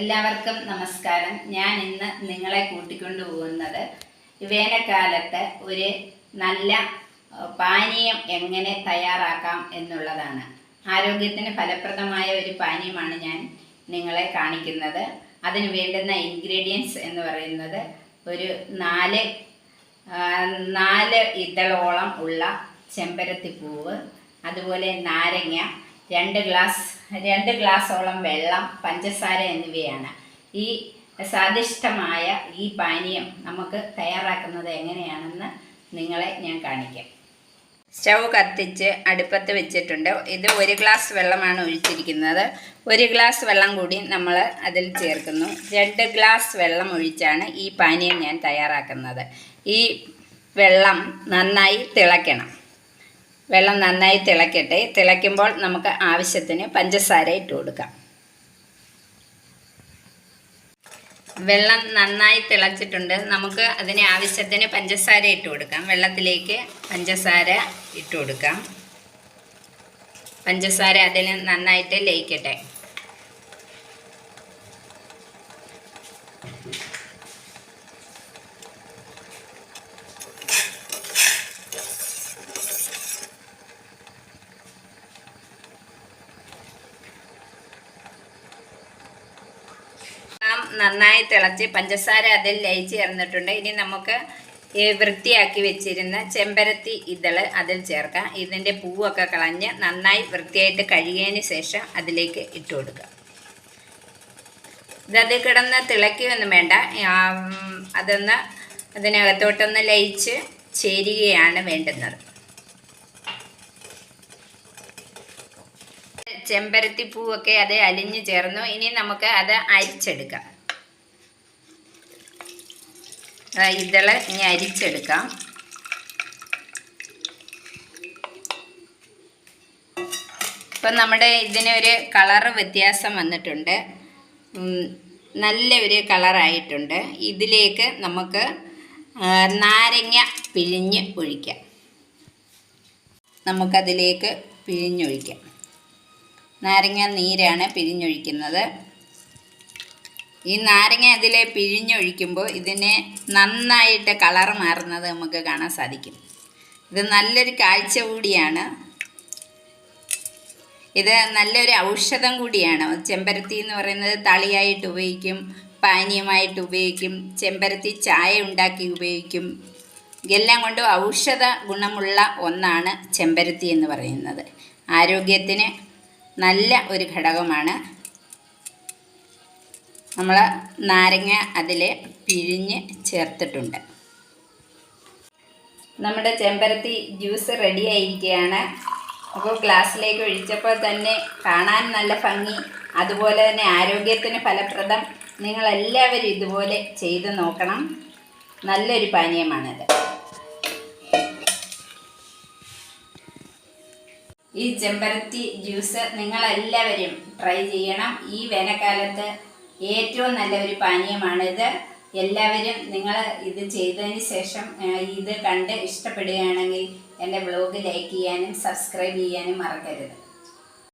എല്ലാവർക്കും നമസ്കാരം. ഞാൻ ഇന്ന് നിങ്ങളെ കൂട്ടിക്കൊണ്ടു പോകുന്നത് വേനൽക്കാലത്ത് ഒരു നല്ല പാനീയം എങ്ങനെ തയ്യാറാക്കാം എന്നുള്ളതാണ്. ആരോഗ്യത്തിന് ഫലപ്രദമായ ഒരു പാനീയമാണ് ഞാൻ നിങ്ങളെ കാണിക്കുന്നത്. അതിന് വേണ്ടുന്ന ഇൻഗ്രീഡിയൻസ് എന്ന് പറയുന്നത് ഒരു നാല് നാല് ഇതളോളം ഉള്ള ചെമ്പരത്തിപ്പൂവ് അതുപോലെ നാരങ്ങ രണ്ട് ഗ്ലാസ് രണ്ട് ഗ്ലാസ്സോളം വെള്ളം പഞ്ചസാര എന്നിവയാണ്. ഈ സ്വാദിഷ്ടമായ ഈ പാനീയം നമുക്ക് തയ്യാറാക്കുന്നത് എങ്ങനെയാണെന്ന് നിങ്ങളെ ഞാൻ കാണിക്കാം. സ്റ്റൗ കത്തിച്ച് അടുപ്പത്ത് വെച്ചിട്ടുണ്ട്. ഇത് ഒരു ഗ്ലാസ് വെള്ളമാണ് ഒഴിച്ചിരിക്കുന്നത്. ഒരു ഗ്ലാസ് വെള്ളം കൂടി നമ്മൾ അതിൽ ചേർക്കുന്നു. രണ്ട് ഗ്ലാസ് വെള്ളം ഒഴിച്ചാണ് ഈ പാനീയം ഞാൻ തയ്യാറാക്കുന്നത്. ഈ വെള്ളം നന്നായി തിളയ്ക്കണം. വെള്ളം നന്നായി തിളക്കട്ടെ. തിളയ്ക്കുമ്പോൾ നമുക്ക് ആവശ്യത്തിന് പഞ്ചസാര ഇട്ട് കൊടുക്കാം. വെള്ളം നന്നായി തിളച്ചിട്ടുണ്ട്. നമുക്ക് അതിന് ആവശ്യത്തിന് പഞ്ചസാര ഇട്ട് കൊടുക്കാം. വെള്ളത്തിലേക്ക് പഞ്ചസാര ഇട്ട് കൊടുക്കാം. പഞ്ചസാര അതിൽ നന്നായിട്ട് ലയിക്കട്ടെ വെള്ളം നന്നായി തിളച്ച് പഞ്ചസാര അതിൽ ലയിച്ച് ചേർന്നിട്ടുണ്ട്. ഇനി നമുക്ക് വൃത്തിയാക്കി വെച്ചിരുന്ന ചെമ്പരത്തി ഇതൾ അതിൽ ചേർക്കാം. ഇതിന്റെ പൂവൊക്കെ കളഞ്ഞ് നന്നായി വൃത്തിയായിട്ട് കഴുകിയതിന് ശേഷം അതിലേക്ക് ഇട്ട് കൊടുക്കുക. ഇതത് കിടന്ന് തിളയ്ക്കുകയൊന്നും വേണ്ട. അതൊന്ന് അതിനകത്തോട്ടൊന്ന് ലയിച്ച് ചേരുകയാണ് വേണ്ടുന്നത്. ചെമ്പരത്തി പൂവൊക്കെ അത് അലിഞ്ഞു ചേർന്നു. ഇനി നമുക്ക് അത് അരിച്ചെടുക്കാം. ഇതൾ ഇനി അരിച്ചെടുക്കാം. ഇപ്പം നമ്മുടെ ഇതിനൊരു കളറ് വ്യത്യാസം വന്നിട്ടുണ്ട്. നല്ല ഒരു കളറായിട്ടുണ്ട്. ഇതിലേക്ക് നമുക്ക് നാരങ്ങ പിഴിഞ്ഞ് ഒഴിക്കാം. നമുക്കതിലേക്ക് പിഴിഞ്ഞൊഴിക്കാം. നാരങ്ങ നീരാണ് പിഴിഞ്ഞൊഴിക്കുന്നത്. ഈ നാരങ്ങ അതിൽ പിഴിഞ്ഞൊഴിക്കുമ്പോൾ ഇതിനെ നന്നായിട്ട് കളർ മാറുന്നത് നമുക്ക് കാണാൻ സാധിക്കും. ഇത് നല്ലൊരു കാഴ്ച കൂടിയാണ്. ഇത് നല്ലൊരു ഔഷധം കൂടിയാണ്. ചെമ്പരത്തി എന്ന് പറയുന്നത് തളിയായിട്ട് ഉപയോഗിക്കും പാനീയമായിട്ട് ഉപയോഗിക്കും ചെമ്പരത്തി ചായ ഉണ്ടാക്കി ഉപയോഗിക്കും. എല്ലാം കൊണ്ടും ഔഷധ ഗുണമുള്ള ഒന്നാണ് ചെമ്പരത്തി എന്ന് പറയുന്നത്. ആരോഗ്യത്തിന് നല്ല ഒരു ഘടകമാണ്. നമ്മൾ നാരങ്ങ അതിൽ പിഴിഞ്ഞ് ചേർത്തിട്ടുണ്ട്. നമ്മുടെ ചെമ്പരത്തി ജ്യൂസ് റെഡി ആയിരിക്കുകയാണ്. അപ്പോൾ ഗ്ലാസ്സിലേക്ക് ഒഴിച്ചപ്പോൾ തന്നെ കാണാൻ നല്ല ഭംഗി അതുപോലെ തന്നെ ആരോഗ്യത്തിന് ഫലപ്രദം. നിങ്ങളെല്ലാവരും ഇതുപോലെ ചെയ്ത് നോക്കണം. നല്ലൊരു പാനീയമാണിത്. ഈ ചെമ്പരത്തി ജ്യൂസ് നിങ്ങളെല്ലാവരും ട്രൈ ചെയ്യണം. ഈ വേനൽക്കാലത്ത് ഏറ്റവും നല്ല ഒരു പാനീയമാണിത്. എല്ലാവരും നിങ്ങൾ ഇത് ചെയ്തതിന് ശേഷം ഇത് കണ്ട് ഇഷ്ടപ്പെടുകയാണെങ്കിൽ എന്റെ ബ്ലോഗ് ലൈക്ക് ചെയ്യാനും സബ്സ്ക്രൈബ് ചെയ്യാനും മറക്കരുത്.